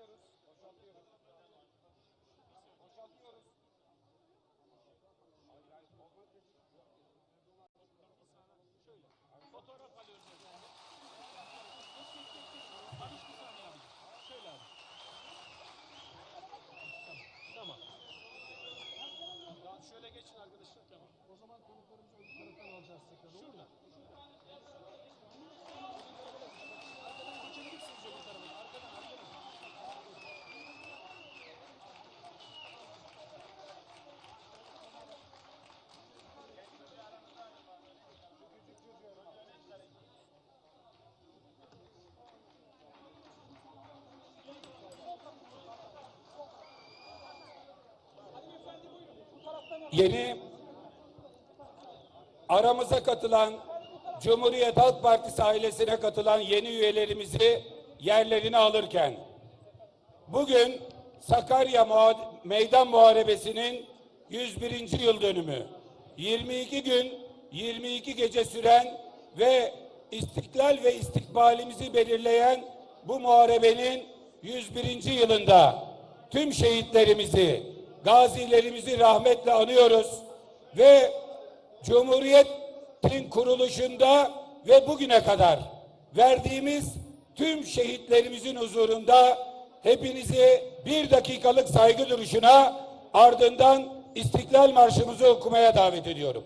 Boşaltıyoruz. Boşaltıyoruz. Boşaltıyoruz. Fotoğraf alıyoruz. Barış bir saniye abi. Şöyle abi. Tamam. Tamam. Ya şöyle geçin arkadaşlar. Tamam. O zaman konuklarımızı öbür taraftan alacağız tekrar. Şuradan. Yeni aramıza katılan Cumhuriyet Halk Partisi ailesine katılan yeni üyelerimizi yerlerine alırken bugün Sakarya Meydan Muharebesi'nin 101. yıl dönümü. 22 gün 22 gece süren ve istiklal ve istikbalimizi belirleyen bu muharebenin 101. yılında tüm şehitlerimizi, gazilerimizi rahmetle anıyoruz ve Cumhuriyet'in kuruluşunda ve bugüne kadar verdiğimiz tüm şehitlerimizin huzurunda hepinizi bir dakikalık saygı duruşuna ardından İstiklal Marşımızı okumaya davet ediyorum.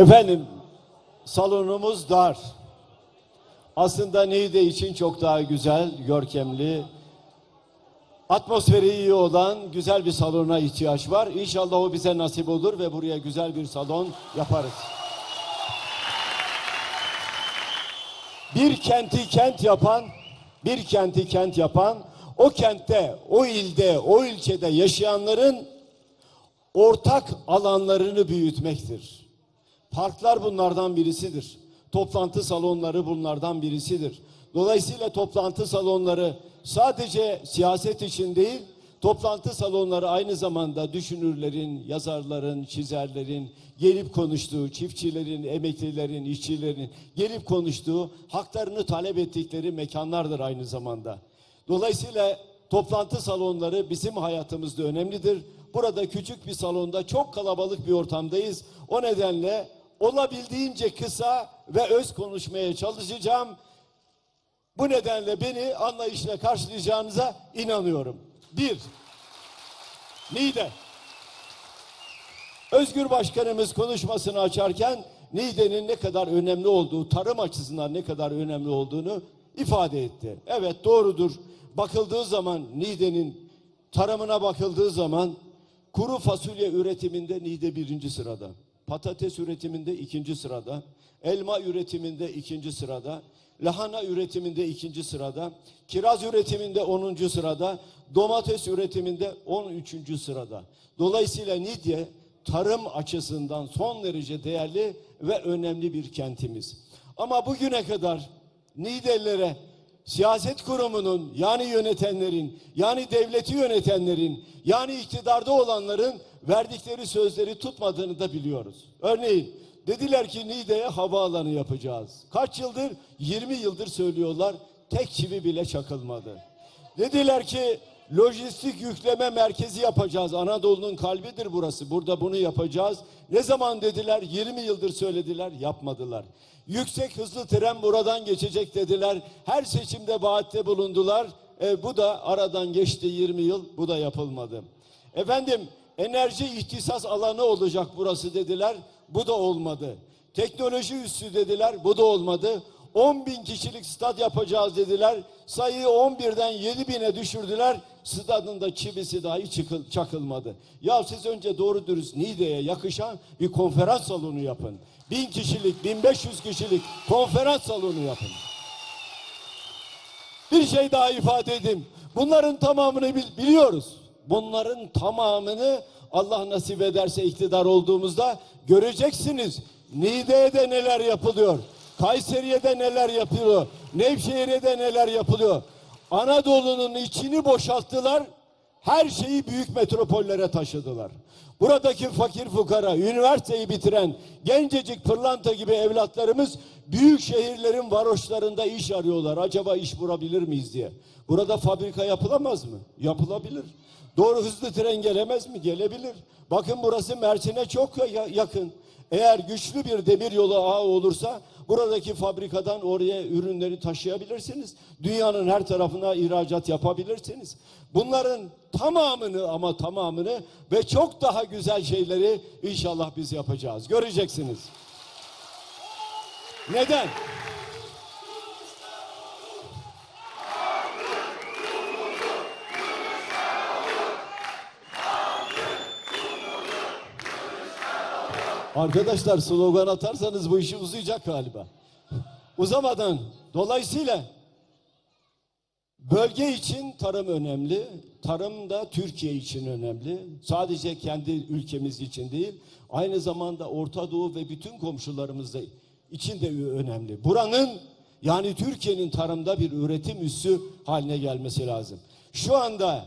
Efendim salonumuz dar. Aslında Niğde için çok daha güzel, görkemli, atmosferi iyi olan güzel bir salona ihtiyaç var. İnşallah o bize nasip olur ve buraya güzel bir salon yaparız. Bir kenti kent yapan, bir kenti kent yapan, o kentte, o ilde, o ilçede yaşayanların ortak alanlarını büyütmektir. Parklar bunlardan birisidir. Toplantı salonları bunlardan birisidir. Dolayısıyla toplantı salonları sadece siyaset için değil, toplantı salonları aynı zamanda düşünürlerin, yazarların, çizerlerin gelip konuştuğu, çiftçilerin, emeklilerin, işçilerin gelip konuştuğu, haklarını talep ettikleri mekanlardır aynı zamanda. Dolayısıyla toplantı salonları bizim hayatımızda önemlidir. Burada küçük bir salonda çok kalabalık bir ortamdayız. O nedenle olabildiğince kısa ve öz konuşmaya çalışacağım. Bu nedenle beni anlayışla karşılayacağınıza inanıyorum. Bir, Niğde. Özgür Başkanımız konuşmasını açarken Niğde'nin ne kadar önemli olduğu, tarım açısından ne kadar önemli olduğunu ifade etti. Evet doğrudur. Bakıldığı zaman Niğde'nin tarımına bakıldığı zaman kuru fasulye üretiminde Niğde birinci sırada. Patates üretiminde ikinci sırada. Elma üretiminde ikinci sırada. Lahana üretiminde ikinci sırada. Kiraz üretiminde onuncu sırada. Domates üretiminde on üçüncü sırada. Dolayısıyla Niğde tarım açısından son derece değerli ve önemli bir kentimiz. Ama bugüne kadar Niğdelilere siyaset kurumunun yani yönetenlerin yani devleti yönetenlerin yani iktidarda olanların verdikleri sözleri tutmadığını da biliyoruz. Örneğin dediler ki Niğde'ye havaalanı yapacağız. Kaç yıldır? 20 yıldır söylüyorlar. Tek çivi bile çakılmadı. Dediler ki lojistik yükleme merkezi yapacağız. Anadolu'nun kalbidir burası. Burada bunu yapacağız. Ne zaman dediler? 20 yıldır söylediler, yapmadılar. Yüksek hızlı tren buradan geçecek dediler. Her seçimde vaatte bulundular. E, bu da aradan geçti 20 yıl. Bu da yapılmadı. Efendim enerji ihtisas alanı olacak burası dediler. Bu da olmadı. Teknoloji üssü dediler. Bu da olmadı. 10 bin kişilik stad yapacağız dediler. Sayıyı 11'den 7 bine düşürdüler. Stadın da çivisi dahi çıkıl, çakılmadı. Ya siz önce doğru dürüst Niğde'ye yakışan bir konferans salonu yapın. 1000 kişilik, 1500 kişilik konferans salonu yapın. Bir şey daha ifade edeyim. Bunların tamamını bil- biliyoruz. Bunların tamamını Allah nasip ederse iktidar olduğumuzda göreceksiniz. Niğde'de neler yapılıyor? Kayseri'de neler yapılıyor? Nevşehir'de neler yapılıyor? Anadolu'nun içini boşalttılar. Her şeyi büyük metropollere taşıdılar. Buradaki fakir fukara, üniversiteyi bitiren gencecik pırlanta gibi evlatlarımız büyük şehirlerin varoşlarında iş arıyorlar. Acaba iş bulabilir miyiz diye. Burada fabrika yapılamaz mı? Yapılabilir. Doğru hızlı tren gelemez mi? Gelebilir. Bakın burası Mersin'e çok ya- yakın. Eğer güçlü bir demir yolu ağı olursa buradaki fabrikadan oraya ürünleri taşıyabilirsiniz. Dünyanın her tarafına ihracat yapabilirsiniz. Bunların tamamını ama tamamını ve çok daha güzel şeyleri inşallah biz yapacağız. Göreceksiniz. Neden? Arkadaşlar slogan atarsanız bu işi uzayacak galiba. Uzamadan dolayısıyla bölge için tarım önemli. Tarım da Türkiye için önemli. Sadece kendi ülkemiz için değil, aynı zamanda Orta Doğu ve bütün komşularımız için de önemli. Buranın yani Türkiye'nin tarımda bir üretim üssü haline gelmesi lazım. Şu anda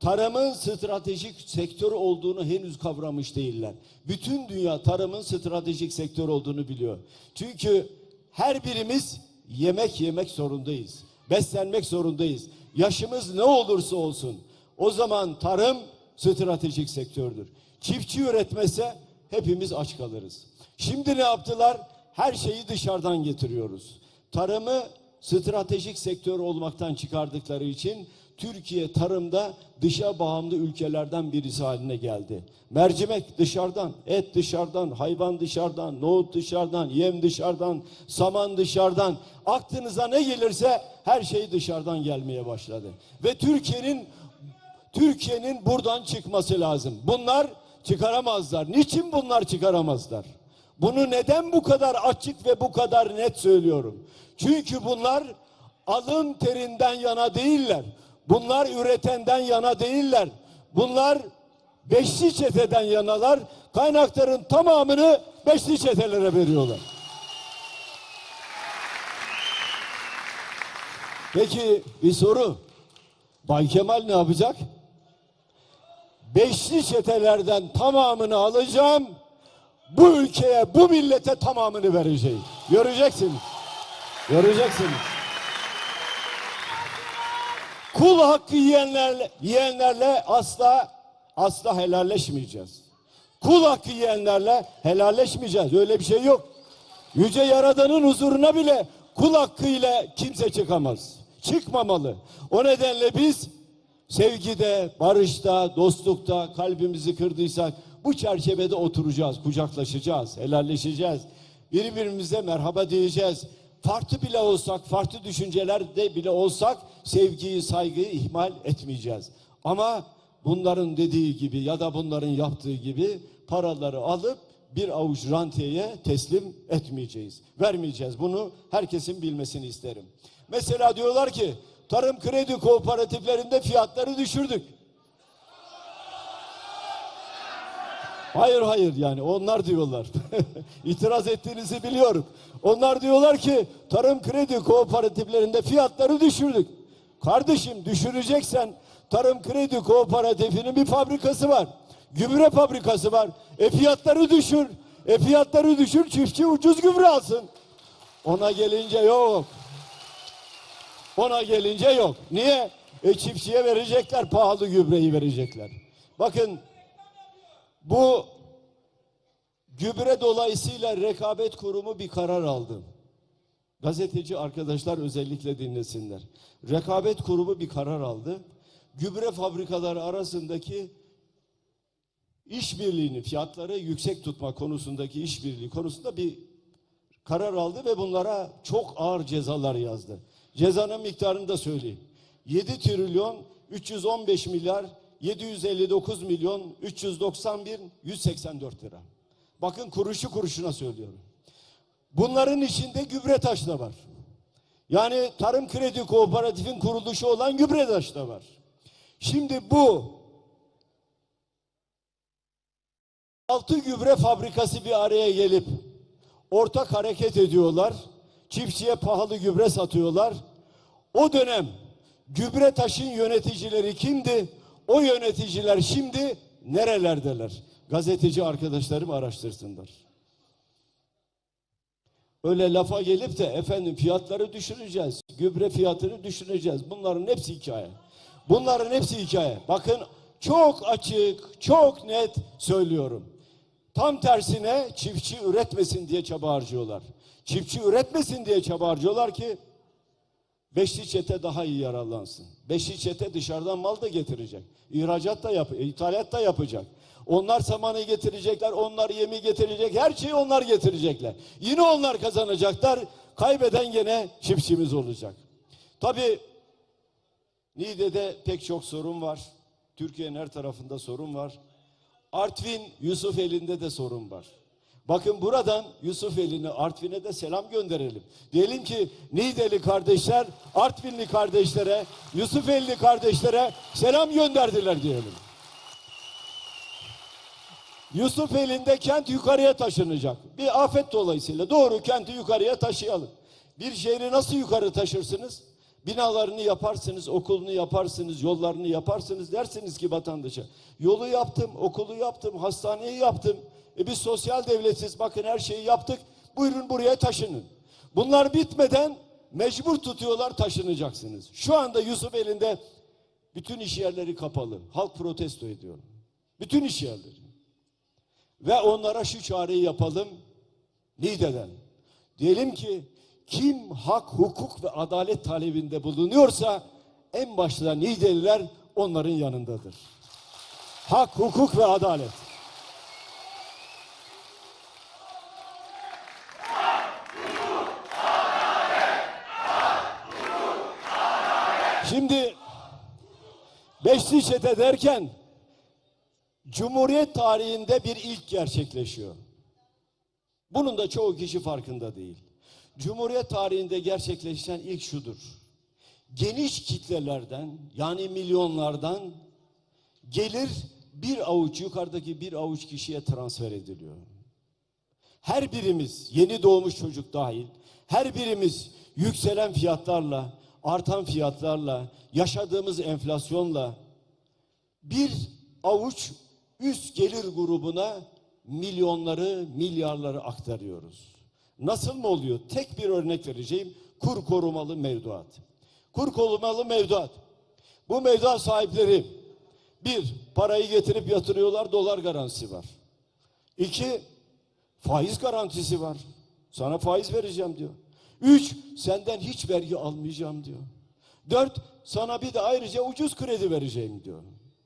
tarımın stratejik sektör olduğunu henüz kavramış değiller. Bütün dünya tarımın stratejik sektör olduğunu biliyor. Çünkü her birimiz yemek yemek zorundayız. Beslenmek zorundayız. Yaşımız ne olursa olsun. O zaman tarım stratejik sektördür. Çiftçi üretmese hepimiz aç kalırız. Şimdi ne yaptılar? Her şeyi dışarıdan getiriyoruz. Tarımı stratejik sektör olmaktan çıkardıkları için Türkiye tarımda dışa bağımlı ülkelerden birisi haline geldi. Mercimek dışarıdan, et dışarıdan, hayvan dışarıdan, nohut dışarıdan, yem dışarıdan, saman dışarıdan. Aklınıza ne gelirse her şey dışarıdan gelmeye başladı. Ve Türkiye'nin Türkiye'nin buradan çıkması lazım. Bunlar çıkaramazlar. Niçin bunlar çıkaramazlar? Bunu neden bu kadar açık ve bu kadar net söylüyorum? Çünkü bunlar alın terinden yana değiller. Bunlar üretenden yana değiller. Bunlar beşli çeteden yanalar. Kaynakların tamamını beşli çetelere veriyorlar. Peki bir soru. Bay Kemal ne yapacak? Beşli çetelerden tamamını alacağım. Bu ülkeye, bu millete tamamını vereceğim. Göreceksiniz. Göreceksiniz. Kul hakkı yiyenlerle, yiyenlerle asla asla helalleşmeyeceğiz. Kul hakkı yiyenlerle helalleşmeyeceğiz. Öyle bir şey yok. Yüce Yaradan'ın huzuruna bile kul hakkıyla kimse çıkamaz. Çıkmamalı. O nedenle biz sevgide, barışta, dostlukta kalbimizi kırdıysak bu çerçevede oturacağız, kucaklaşacağız, helalleşeceğiz. Birbirimize merhaba diyeceğiz. Farklı bile olsak, farklı düşüncelerde bile olsak sevgiyi, saygıyı ihmal etmeyeceğiz. Ama bunların dediği gibi ya da bunların yaptığı gibi paraları alıp bir avuç rantiyeye teslim etmeyeceğiz. Vermeyeceğiz. Bunu herkesin bilmesini isterim. Mesela diyorlar ki tarım kredi kooperatiflerinde fiyatları düşürdük. Hayır hayır yani onlar diyorlar. İtiraz ettiğinizi biliyorum. Onlar diyorlar ki tarım kredi kooperatiflerinde fiyatları düşürdük. Kardeşim düşüreceksen tarım kredi kooperatifinin bir fabrikası var. Gübre fabrikası var. E fiyatları düşür. E fiyatları düşür çiftçi ucuz gübre alsın. Ona gelince yok. Ona gelince yok. Niye? E çiftçiye verecekler, pahalı gübreyi verecekler. Bakın bu gübre dolayısıyla rekabet kurumu bir karar aldı. Gazeteci arkadaşlar özellikle dinlesinler. Rekabet kurumu bir karar aldı. Gübre fabrikaları arasındaki işbirliğini, fiyatları yüksek tutma konusundaki işbirliği konusunda bir karar aldı ve bunlara çok ağır cezalar yazdı. Cezanın miktarını da söyleyeyim. 7 trilyon 315 milyar 759 milyon 391 184 lira. Bakın kuruşu kuruşuna söylüyorum. Bunların içinde gübretaş da var. Yani Tarım Kredi Kooperatif'in kuruluşu olan gübretaş da var. Şimdi bu altı gübre fabrikası bir araya gelip ortak hareket ediyorlar. Çiftçiye pahalı gübre satıyorlar. O dönem gübre taşın yöneticileri kimdi? O yöneticiler şimdi nerelerdeler? Gazeteci arkadaşlarım araştırsınlar. Öyle lafa gelip de efendim fiyatları düşüreceğiz. Gübre fiyatını düşüreceğiz. Bunların hepsi hikaye. Bunların hepsi hikaye. Bakın çok açık, çok net söylüyorum. Tam tersine çiftçi üretmesin diye çaba harcıyorlar. Çiftçi üretmesin diye çaba harcıyorlar ki beşli çete daha iyi yararlansın. Beşli çete dışarıdan mal da getirecek. İhracat da yap, ithalat da yapacak. Onlar samanı getirecekler, onlar yemi getirecek, her şeyi onlar getirecekler. Yine onlar kazanacaklar, kaybeden gene çiftçimiz olacak. Tabii Niğde'de pek çok sorun var. Türkiye'nin her tarafında sorun var. Artvin, Yusufeli'nde de sorun var. Bakın buradan Yusufeli'ne, Artvin'e de selam gönderelim. Diyelim ki Niğdeli kardeşler, Artvinli kardeşlere, Yusufeli kardeşlere selam gönderdiler diyelim. Yusufeli'nde kent yukarıya taşınacak. Bir afet dolayısıyla doğru kenti yukarıya taşıyalım. Bir şehri nasıl yukarı taşırsınız? Binalarını yaparsınız, okulunu yaparsınız, yollarını yaparsınız. Dersiniz ki vatandaşa, yolu yaptım, okulu yaptım, hastaneyi yaptım. E biz sosyal devletiz, bakın her şeyi yaptık. Buyurun buraya taşının. Bunlar bitmeden mecbur tutuyorlar taşınacaksınız. Şu anda Yusuf elinde bütün iş yerleri kapalı. Halk protesto ediyor. Bütün iş yerleri. Ve onlara şu çağrıyı yapalım. Niğde'den. Diyelim ki kim hak, hukuk ve adalet talebinde bulunuyorsa en başta Niğdeliler onların yanındadır. Hak, hukuk ve adalet. Şimdi beşli çete derken Cumhuriyet tarihinde bir ilk gerçekleşiyor. Bunun da çoğu kişi farkında değil. Cumhuriyet tarihinde gerçekleşen ilk şudur. Geniş kitlelerden yani milyonlardan gelir bir avuç yukarıdaki bir avuç kişiye transfer ediliyor. Her birimiz yeni doğmuş çocuk dahil her birimiz yükselen fiyatlarla, artan fiyatlarla, yaşadığımız enflasyonla bir avuç üst gelir grubuna milyonları, milyarları aktarıyoruz. Nasıl mı oluyor? Tek bir örnek vereceğim. Kur korumalı mevduat. Kur korumalı mevduat. Bu mevduat sahipleri bir, parayı getirip yatırıyorlar, dolar garantisi var. İki, faiz garantisi var. Sana faiz vereceğim diyor. Üç, senden hiç vergi almayacağım diyor. Dört, sana bir de ayrıca ucuz kredi vereceğim diyor.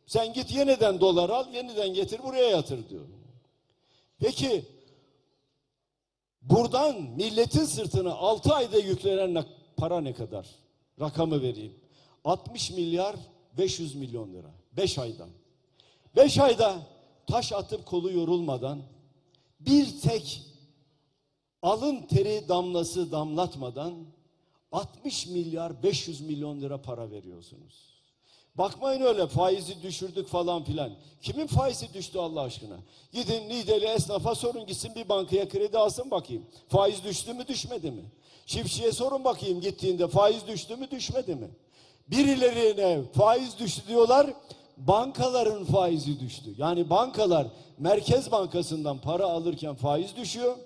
Sen git yeniden dolar al, yeniden getir buraya yatır diyor. Peki buradan milletin sırtına 6 ayda yüklenen ne- para ne kadar? Rakamı vereyim. 60 milyar 500 milyon lira. 5 ayda. 5 ayda taş atıp kolu yorulmadan bir tek alın teri damlası damlatmadan 60 milyar 500 milyon lira para veriyorsunuz. Bakmayın öyle faizi düşürdük falan filan. Kimin faizi düştü Allah aşkına? Gidin Nideli esnafa sorun gitsin bir bankaya kredi alsın bakayım. Faiz düştü mü düşmedi mi? Çiftçiye sorun bakayım gittiğinde faiz düştü mü düşmedi mi? Birilerine faiz düştü diyorlar. Bankaların faizi düştü. Yani bankalar Merkez Bankası'ndan para alırken faiz düşüyor.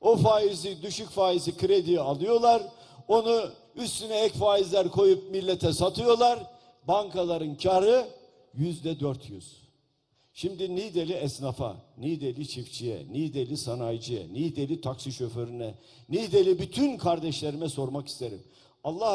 O faizi düşük faizi krediye alıyorlar. Onu üstüne ek faizler koyup millete satıyorlar. Bankaların karı yüzde 400. Şimdi Nideli esnafa, Nideli çiftçiye, Nideli sanayiciye, Nideli taksi şoförüne, Nideli bütün kardeşlerime sormak isterim. Allah